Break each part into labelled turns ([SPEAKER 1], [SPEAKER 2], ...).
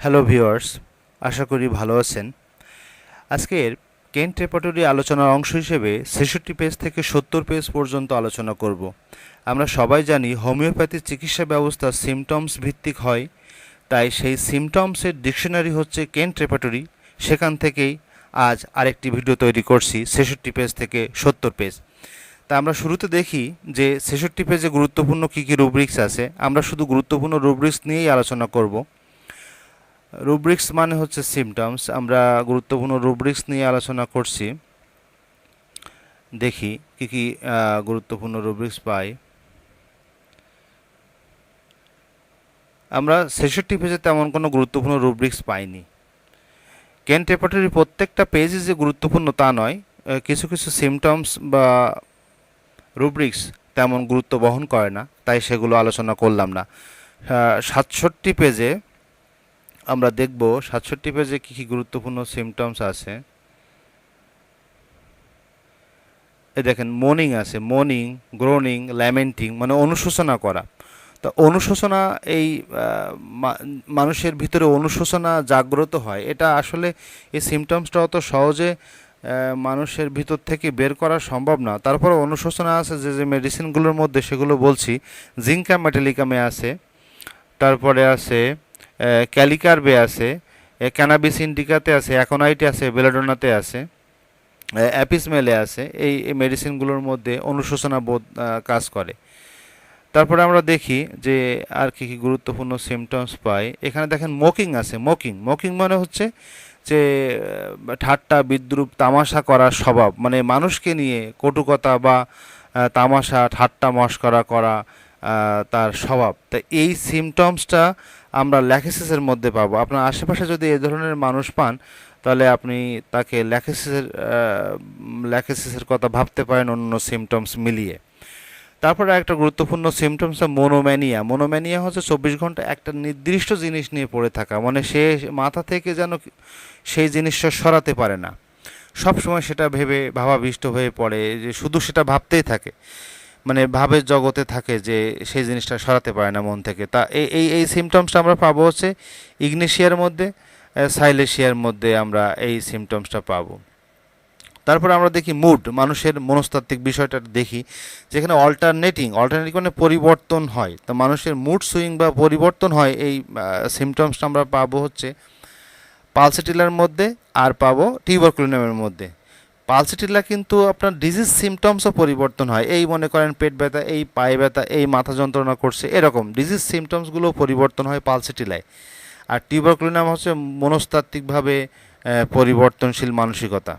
[SPEAKER 1] Hello viewers, আশা করি ভালো আছেন। আজকের কেন্ট রেপার্টরি আলোচনার অংশ হিসেবে ছেষট্টি পেজ থেকে সত্তর পেজ পর্যন্ত আলোচনা করব। আমরা সবাই জানি হোমিওপ্যাথি চিকিৎসা ব্যবস্থা সিমটমস ভিত্তিক হয়, তাই সেই সিমটমসের ডিকশনারি হচ্ছে কেন্ট রেপার্টরি। সেখান থেকেই আজ আরেকটি ভিডিও তৈরি করছি, ছেষট্টি পেজ থেকে সত্তর পেজ। তা আমরা শুরুতে দেখি যে ছেষট্টি পেজে গুরুত্বপূর্ণ কী কী রুব্রিক্স আছে। আমরা শুধু গুরুত্বপূর্ণ রুব্রিক্স নিয়েই আলোচনা করব। রুব্রিক্স মানে হচ্ছে সিমটমস আমরা গুরুত্বপূর্ণ রুব্রিক্স নিয়ে আলোচনা করছি। দেখি কি কি গুরুত্বপূর্ণ রুব্রিক্স পাই। আমরা ছেষট্টি পেজে তেমন কোনো গুরুত্বপূর্ণ রুব্রিক্স পাইনি। কেন টেপাটারির প্রত্যেকটা পেজই যে গুরুত্বপূর্ণ তা নয় কিছু কিছু সিমটমস বা রুব্রিক্স তেমন গুরুত্ব বহন করে না, তাই সেগুলো আলোচনা করলাম না। সাতষট্টি পেজে আমরা দেখব সাতষট্টি পেজে কী কী গুরুত্বপূর্ণ সিমটমস আছে। এ দেখেন মর্নিং আছে মর্নিং গ্রোনিং ল্যামেন্টিং মানে অনুশোচনা করা। তো অনুশোচনা এই মানুষের ভিতরে অনুশোচনা জাগ্রত হয়, এটা আসলে এই সিমটমসটা অত সহজে মানুষের ভিতর থেকে বের করা সম্ভব না। তারপরে অনুশোচনা আছে যে যে মেডিসিনগুলোর মধ্যে সেগুলো বলছি। জিঙ্কা মেটালিকামে আছে, তারপরে আছে ক্যালিকারবে আছে ক্যানাবিস ইন্ডিকাতে আছে, অ্যাকোনাইটে আছে, বেলাডোনাতে আছে অ্যাপিসমেলে আছে, এই মেডিসিনগুলোর মধ্যে অনুশোচনা বোধ কাজ করে। তারপরে আমরা দেখি যে আর কি কি গুরুত্বপূর্ণ সিমটমস পাই। এখানে দেখেন মোকিং আছে মোকিং মোকিং মানে হচ্ছে যে ঠাট্টা, বিদ্রুপ, তামাশা করার স্বভাব। মানে মানুষকে নিয়ে কটুকতা বা তামাশা, ঠাট্টা মস্করা করা তার স্বভাব। তা এই সিমটমসটা আমরা ল্যাকেসিসের মধ্যে পাবো। আপনার আশেপাশে যদি এ ধরনের মানুষ পান, তাহলে আপনি তাকে ল্যাকেসিসের ল্যাকেসিসের কথা ভাবতে পারেন অন্য সিমটমস মিলিয়ে। তারপরে একটা গুরুত্বপূর্ণ সিমটমস মনোম্যানিয়া মনোম্যানিয়া হচ্ছে চব্বিশ ঘণ্টা একটা নির্দিষ্ট জিনিস নিয়ে পড়ে থাকা। মানে সে মাথা থেকে যেন সেই জিনিসটা সরাতে পারে না। সব সময় সেটা ভেবে ভাবাবিষ্ট হয়ে পড়ে, যে শুধু সেটা ভাবতেই থাকে। মানে ভাবের জগতে থাকে যে সেই জিনিসটা সরাতে পারে না মন থেকে। তা এই এই সিমটমসটা আমরা পাবো হচ্ছে ইগনেশিয়ার মধ্যে সাইলেশিয়ার মধ্যে আমরা এই সিমটমসটা পাবো। তারপরে আমরা দেখি মুড মানুষের মনস্তাত্ত্বিক বিষয়টা দেখি, যেখানে অল্টারনেটিং অল্টারনেটিং মানে পরিবর্তন হয়। তো মানুষের মুড সুইং বা পরিবর্তন হয়, এই সিমটমসটা আমরা পাবো হচ্ছে পালসেটিলার মধ্যে আর পাবো টিউবারকুলিনামের মধ্যে। পালসিটিলা কিন্তু আপনার ডিজিজ সিমটমসও পরিবর্তন হয়। এই মনে করেন পেট ব্যথা, এই পায়ে ব্যথা, এই মাথা যন্ত্রণা করছে, এরকম ডিজিজ সিমটমসগুলো পরিবর্তন হয় পালসিটিলায়। আর টিউবারকুলিনাম হচ্ছে মনস্তাত্ত্বিকভাবে পরিবর্তনশীল মানসিকতা।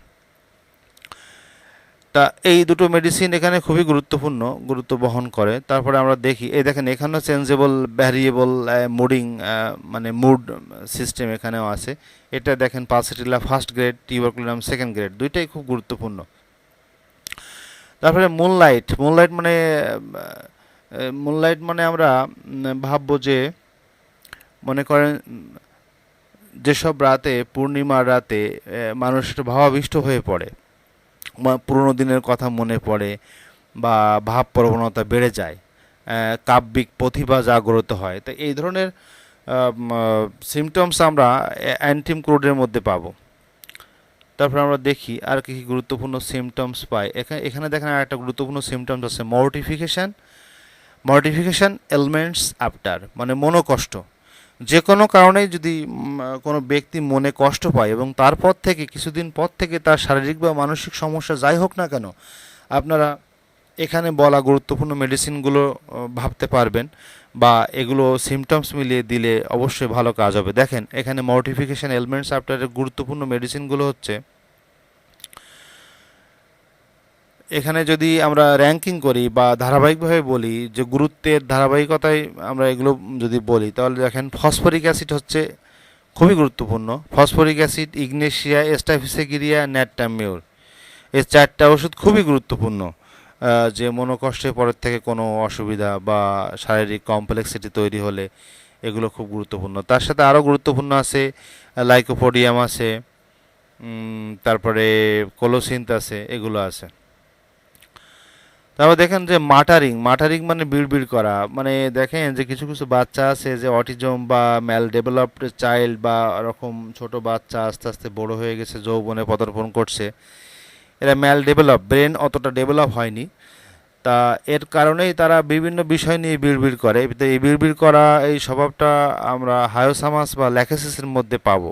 [SPEAKER 1] তা এই দুটো মেডিসিন এখানে খুবই গুরুত্বপূর্ণ, গুরুত্ব বহন করে। তারপরে আমরা দেখি, এই দেখেন এখানেও চেঞ্জেবল ভ্যারিয়েবল মুডিং মানে মুড সিস্টেম এখানেও আছে। এটা দেখেন pulsatilla first grade tuberculinum second grade দুইটাই খুব গুরুত্বপূর্ণ। তারপরে মুনলাইট মুনলাইট মানে মুনলাইট মানে আমরা ভাববো যে, মনে করেন, যেসব রাতে, পূর্ণিমার রাতে মানুষ ভাবাবিষ্ট হয়ে পড়ে। পুরোনো দিনের কথা মনে পড়ে বা ভাব প্রবণতা বেড়ে যায় কাব্যিক প্রতিভা জাগ্রত হয়। তো এই ধরনের সিমটমস আমরা অ্যান্টিম ক্রোডের মধ্যে পাবো। তারপর আমরা দেখি আর কি কি গুরুত্বপূর্ণ সিমটমস পাই। এখানে এখানে দেখেন আর একটা গুরুত্বপূর্ণ সিমটমস আছে মর্টিফিকেশান মর্টিফিকেশান এলমেন্টস আফটার মানে মনোকষ্ট। যে কোনো কারণে যদি কোনো ব্যক্তি মনে কষ্ট পায় এবং তারপর থেকে, কিছুদিন পর থেকে তার শারীরিক বা মানসিক সমস্যা যাই হোক না কেন, আপনারা এখানে বলা গুরুত্বপূর্ণ মেডিসিনগুলো ভাবতে পারবেন বা এগুলো সিমটমস মিলিয়ে দিলে অবশ্যই ভালো কাজ হবে। দেখেন, এখানে মর্টিফিকেশান এলিমেন্টস আফটারের গুরুত্বপূর্ণ মেডিসিনগুলো হচ্ছে এখানে যদি আমরা র্যাঙ্কিং করি বা ধারাবাহিকভাবে বলি যে গুরুত্বের ধারাবাহিকতায় আমরা এগুলো যদি বলি, তাহলে দেখেন ফসফরিক অ্যাসিড হচ্ছে খুবই গুরুত্বপূর্ণ। Phosphoric acid, Ignatia, Staphysagria nat mur এই চারটা ওষুধ খুবই গুরুত্বপূর্ণ। যে মনোকষ্টের পরের থেকে কোনো অসুবিধা বা শারীরিক কমপ্লেক্সিটি তৈরি হলে এগুলো খুব গুরুত্বপূর্ণ। তার সাথে আরও গুরুত্বপূর্ণ আছে, লাইকোপোডিয়াম আছে তারপরে কোলোসিন্থ আছে, এগুলো আছে। তারপর দেখেন যে মাটারিং মাটারিং মানে বিড়বিড় করা। মানে দেখেন যে কিছু কিছু বাচ্চা আছে যে অটিজম বা ম্যাল ডেভেলপড চাইল্ড বা এরকম ছোট বাচ্চা আস্তে আস্তে বড় হয়ে গেছে, যৌবনে পদার্পণ করছে। এরা ম্যাল ডেভেলপ ব্রেন অতটা ডেভেলপ হয়নি। তা এর কারণেই তারা বিভিন্ন বিষয় নিয়ে বিড়বিড় করে। এই বিড়বিড় করা, এই স্বভাবটা আমরা হায়োসামাস বা ল্যাকেসিসের মধ্যে পাবো।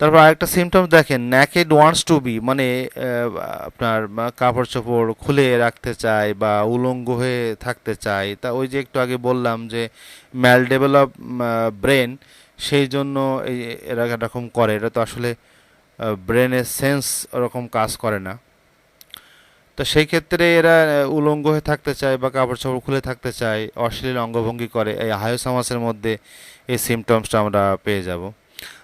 [SPEAKER 1] তারপর আরেকটা সিমটমস দেখেন ন্যাকেড ওয়ান্টস টু বি মানে আপনার কাপড় চোপড় খুলে রাখতে চায় বা উলঙ্গ হয়ে থাকতে চায়। তা ওই যে একটু আগে বললাম যে ম্যাল ডেভেলপ ব্রেন সেই জন্য এই এরা এরকম করে। এটা তো আসলে ব্রেনের সেন্স ওরকম কাজ করে না। তো সেই ক্ষেত্রে এরা উলঙ্গ হয়ে থাকতে চায় বা কাপড় চোপড় খুলে থাকতে চায়, অশ্লীল অঙ্গভঙ্গি করে। এই হায়োসামাসের মধ্যে এই সিমটমসটা আমরা পেয়ে যাব।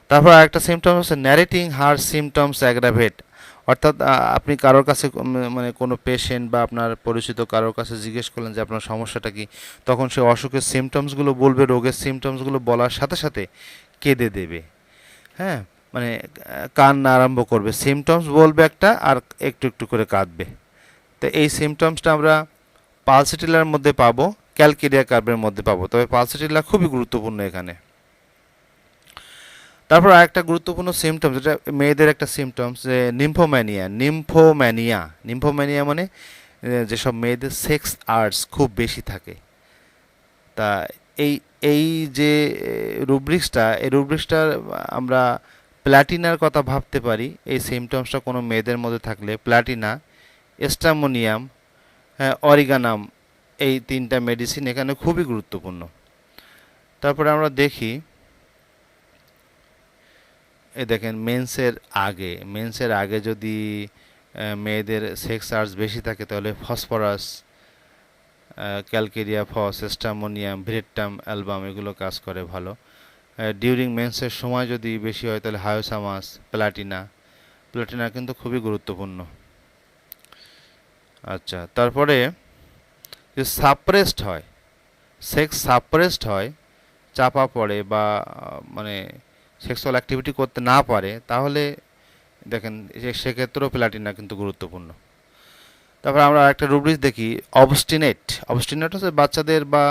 [SPEAKER 1] তারপর আরেকটা সিমটম হচ্ছে ন্যারেটিং হার সিমটমস অ্যাগ্রাভেট অর্থাৎ আপনি কারোর কাছে মানে কোনো পেশেন্ট বা আপনার পরিচিত কারোর কাছে জিজ্ঞেস করলেন যে আপনার সমস্যাটা কি, তখন সে অসুখের সিমটমসগুলো বলবে, রোগের সিমটমসগুলো বলার সাথে সাথে কেঁদে দেবে। হ্যাঁ? মানে কান্না আরম্ভ করবে। সিমটমস বলবে একটা আর একটু একটু করে কাঁদবে। তো এই সিমটমসটা আমরা পালসিটিলার মধ্যে পাবো ক্যালকেরিয়া কার্বের মধ্যে পাবো। তবে পালসিটিলা খুবই গুরুত্বপূর্ণ এখানে। তারপর আরেকটা গুরুত্বপূর্ণ সিমটমস যেটা মেয়েদের একটা সিমটমস যে নিম্ফোম্যানিয়া নিম্ফোম্যানিয়া নিম্ফোম্যানিয়া মানে যেসব মেয়েদের সেক্স আর্টস খুব বেশি থাকে। তা এই এই যে রুব্রিক্সটা এই রুব্রিক্সটা আমরা প্ল্যাটিনার কথা ভাবতে পারি। এই সিমটমসটা কোনো মেয়েদের মধ্যে থাকলে প্ল্যাটিনা এস্টামোনিয়াম অরিগানাম এই তিনটা মেডিসিন এখানে খুবই গুরুত্বপূর্ণ। তারপরে আমরা দেখি এই দেখেন মেন্সের আগে মেন্সের আগে যদি মেয়েদের সেক্স আর্টস বেশি থাকে, তাহলে phosphorus Calcarea phos Stramonium Veratrum album এগুলো কাজ করে ভালো। ডিউরিং মেন্সের সময় যদি বেশি হয়, তাহলে হায়োসামাস প্লাটিনা প্লাটিনা কিন্তু খুবই গুরুত্বপূর্ণ। আচ্ছা তারপরে যে সাপ্রেসড হয় সেক্স সাপ্রেসড হয়, চাপা পড়ে বা মানে সেক্সুয়াল অ্যাক্টিভিটি করতে না পারে, তাহলে দেখেন সেক্ষেত্রেও প্লাটিনা কিন্তু গুরুত্বপূর্ণ। তারপর আমরা একটা রুব্রিক্স দেখি অবস্টিনেট অবস্টিনেট হচ্ছে বাচ্চাদের বা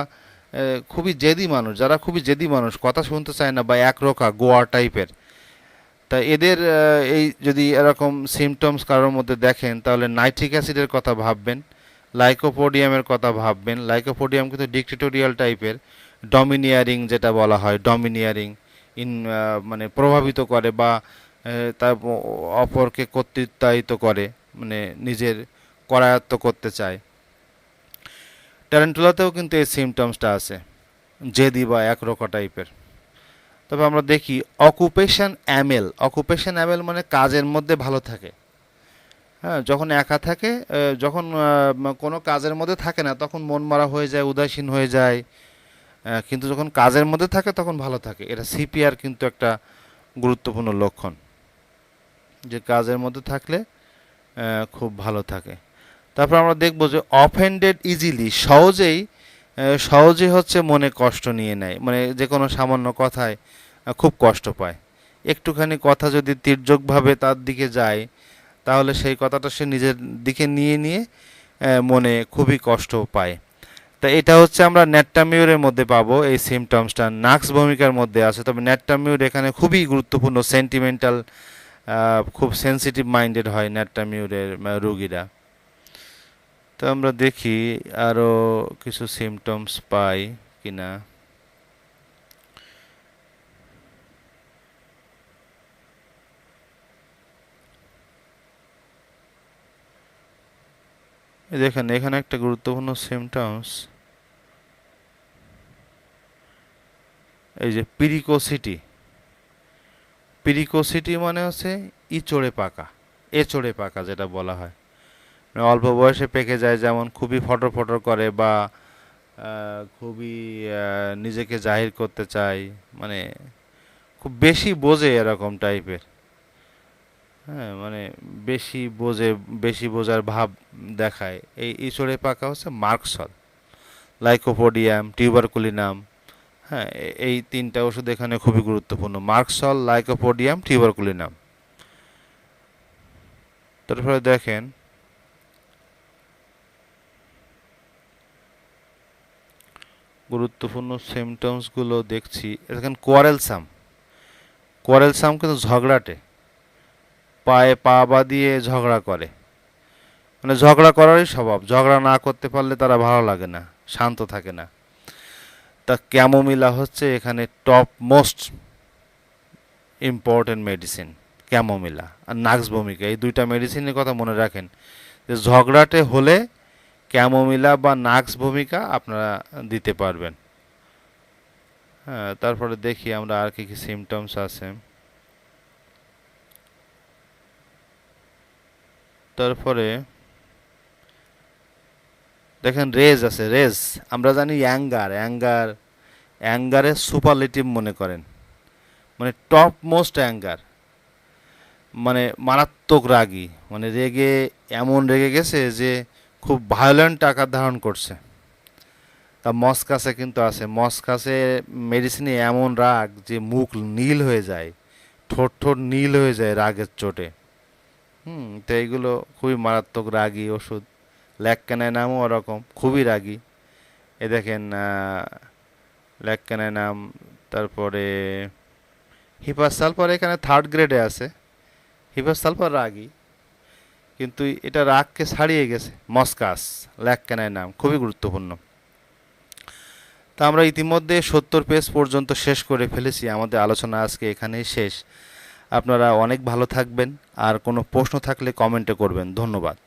[SPEAKER 1] খুবই জেদি মানুষ, যারা খুবই জেদি মানুষ, কথা শুনতে চায় না বা একরোখা, গোয়া টাইপের। তা এদের এই যদি এরকম সিমটমস কারোর মধ্যে দেখেন, তাহলে নাইট্রিক অ্যাসিডের কথা ভাববেন লাইকোপোডিয়ামের কথা ভাববেন। লাইকোপোডিয়াম কিন্তু ডিক্টেটোরিয়াল টাইপের ডমিনিয়ারিং যেটা বলা হয় ডমিনিয়ারিং ইন মানে প্রভাবিত করে বা তার অপরকে কর্তৃত্বায়িত করে মানে নিজের করায়ত্ত করতে চায়। ট্যারেন্টুলাতেও কিন্তু এই সিমটমসটা আছে, জেদি বা একরোখা টাইপের তবে আমরা দেখি অকুপেশন অ্যামেল অকুপেশন অ্যামেল মানে কাজের মধ্যে ভালো থাকে। হ্যাঁ যখন একা থাকে যখন কোনো কাজের মধ্যে থাকে না, তখন মন মারা হয়ে যায়, উদাসীন হয়ে যায় কিন্তু যখন কাজের মধ্যে থাকে তখন ভালো থাকে। এটা সিপিআর কিন্তু একটা গুরুত্বপূর্ণ লক্ষণ যে কাজের মধ্যে থাকলে খুব ভালো থাকে। তারপর আমরা দেখব যে অফেন্ডেড ইজিলি সহজেই আহ, সহজেই হচ্ছে মনে কষ্ট নিয়ে নেয়। মানে যে কোনো সামান্য কথায় খুব কষ্ট পায়। একটুখানি কথা যদি তির্যকভাবে তার দিকে যায় তাহলে সেই কথাটা সে নিজের দিকে নিয়ে নিয়ে মনে খুবই কষ্ট পায়। তা এটা হচ্ছে আমরা ন্যাট্টামিউরের মধ্যে পাবো এই সিমটমসটা নাক্স ভূমিকার মধ্যে আছে, তবে ন্যাট্টামিউর এখানে খুবই গুরুত্বপূর্ণ সেন্টিমেন্টাল খুব সেন্সিটিভ মাইন্ডেড হয় ন্যাট্টামিউরের রুগীরা। তো আমরা দেখি আরও কিছু সিমটমস পাই কিনা। দেখেন, এখানে একটা গুরুত্বপূর্ণ সিমটমস এই যে পিরিকোসিটি পিরিকোসিটি মানে হচ্ছে ইচড়ে পাকা, এচড়ে পাকা যেটা বলা হয়। মানে অল্প বয়সে পেকে যায়, যেমন খুবই ফটর ফটর করে বা খুবই নিজেকে জাহির করতে চায়। মানে খুব বেশি বোঝে এরকম টাইপের হ্যাঁ মানে বেশি বোঝে, বেশি বোঝার ভাব দেখায়। এই ইশোরে পাকা হচ্ছে মার্কসল লাইকোপোডিয়াম, টিউবারকুলিনাম হ্যাঁ এই তিনটা ওষুধ এখানে খুবই গুরুত্বপূর্ণ। Merc sol lycopodium, tuberculinum. তারপরে দেখেন, গুরুত্বপূর্ণ সিমটমসগুলো দেখছি। দেখেন কোয়ারেলসাম কোয়ারেলসাম কিন্তু ঝগড়াটে। পায়ে পা বাঁধিয়ে ঝগড়া করে। মানে ঝগড়া করারই স্বভাব। ঝগড়া না করতে পারলে তারা ভালো লাগে না, শান্ত থাকে না। তা ক্যামোমিলা হচ্ছে এখানে top most important medicine chamomilla আর নাক্স ভূমিকা এই দুইটা মেডিসিনের কথা মনে রাখেন যে ঝগড়াটে হলে ক্যামোমিলা বা নাক্স ভূমিকা আপনারা দিতে পারবেন। হ্যাঁ তারপরে দেখি আমরা আর কি কি সিমটমস আছে। তারপরে দেখেন রেজ আছে, রেজ। আমরা জানি অ্যাঙ্গার অ্যাঙ্গার অ্যাঙ্গারের সুপারলেটিভ মনে করেন। মানে টপ মোস্ট অ্যাঙ্গার। মানে মারাত্মক রাগী। মানে রেগে, এমন রেগে গেছে যে খুব ভায়োলেন্ট আকার ধারণ করছে। তা মস্কাসে কিন্তু আছে। মস্কাসে মেডিসিনে এমন রাগ যে মুখ নীল হয়ে যায়, ঠোঁট ঠোঁট নীল হয়ে যায় রাগের চোটে। হুম, তো এইগুলো খুবই মারাত্মক রাগী ওষুধ। ল্যাককানায় নামও ওরকম, খুবই রাগী। এ দেখেন ল্যাককানায় নাম, তারপরে হিপাস সালফার এখানে থার্ড গ্রেডে আছে। হিপাস সালফার রাগী, কিন্তু এটা রাগকে ছাড়িয়ে গেছে। মস্কাস, ল্যাককানায় নাম, খুবই গুরুত্বপূর্ণ। তা আমরা ইতিমধ্যে সত্তর পেজ পর্যন্ত শেষ করে ফেলেছি। আমাদের আলোচনা আজকে এখানেই শেষ। আপনারা অনেক ভালো থাকবেন। আর কোনো প্রশ্ন থাকলে কমেন্টে করবেন। ধন্যবাদ।